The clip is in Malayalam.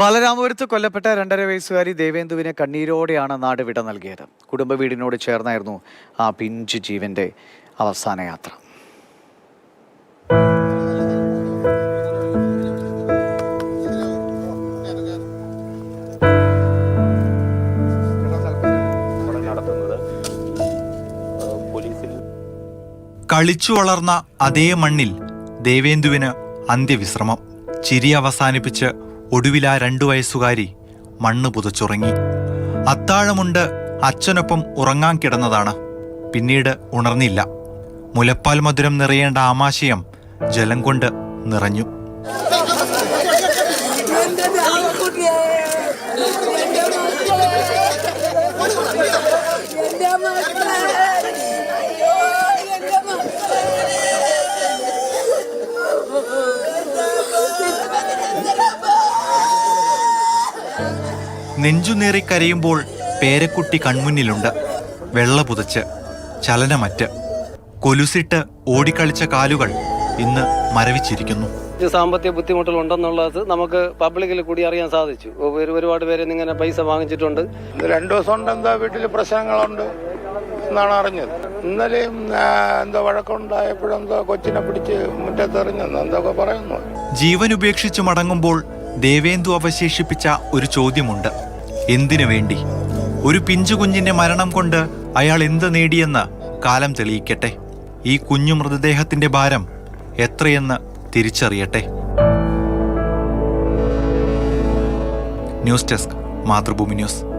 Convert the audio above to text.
ബാലരാമപുരത്ത് കൊല്ലപ്പെട്ട രണ്ടര വയസ്സുകാരി ദേവേന്ദുവിനെ കണ്ണീരോടെയാണ് നാട് വിട നൽകിയത്. കുടുംബ വീടിനോട് ചേർന്നായിരുന്നു ആ പിഞ്ചു ജീവന്റെ അവസാന യാത്ര. കളിച്ചു വളർന്ന അതേ മണ്ണിൽ ദേവേന്ദുവിന് അന്ത്യവിശ്രമം. ചിരി അവസാനിപ്പിച്ച് ഒടുവിൽ ആ രണ്ടു വയസ്സുകാരി മണ്ണ് പുതച്ചുറങ്ങി. അത്താഴമുണ്ട് അച്ഛനൊപ്പം ഉറങ്ങാൻ കിടന്നതാണ്. പിന്നീട് ഉണർന്നില്ല. മുലപ്പാൽ മധുരം നിറയേണ്ട ആമാശയം ജലം കൊണ്ട് നിറഞ്ഞു. എന്റെ നെഞ്ചുനേറി കരയുമ്പോൾ പേരക്കുട്ടി കൺമുന്നിലുണ്ട്. വെള്ള പുതച്ച് ചലനമറ്റ്. കൊലുസിട്ട് ഓടിക്കളിച്ച കാലുകൾ ഇന്ന് മരവിച്ചിരിക്കുന്നു. സാമ്പത്തിക ബുദ്ധിമുട്ടുകൾ ഉണ്ടെന്നുള്ളത് നമുക്ക് പബ്ലിക്കിൽ കൂടി അറിയാൻ സാധിച്ചു. ഒരു- ഒരുപാട് പേര് ഇങ്ങനെ പൈസ വാങ്ങിച്ചിട്ടുണ്ട്. രണ്ടു ദിവസം കൊണ്ട് എന്താ വീട്ടിൽ പ്രശ്നങ്ങളുണ്ട് എന്നാണ് അറിഞ്ഞത്. ഇന്നലെയും എന്തോ വഴക്കുണ്ടായപ്പോഴെന്തോ കൊച്ചിനെ പിടിച്ച് മുറ്റത്തെറിഞ്ഞെന്ന് എന്തൊക്കെ പറയുന്നു. ജീവൻ ഉപേക്ഷിച്ച് മടങ്ങുമ്പോൾ ദേവേന്ദു അവശേഷിപ്പിച്ച ഒരു ചോദ്യമുണ്ട്. എന്തിനു വേണ്ടി? ഒരു പിഞ്ചു കുഞ്ഞിന്റെ മരണം കൊണ്ട് അയാൾ എന്ത് നേടിയെന്ന് കാലം തെളിയിക്കട്ടെ. ഈ കുഞ്ഞു മൃതദേഹത്തിന്റെ ഭാരം എത്രയെന്ന് തിരിച്ചറിയട്ടെ. News desk Mathrubhumi news.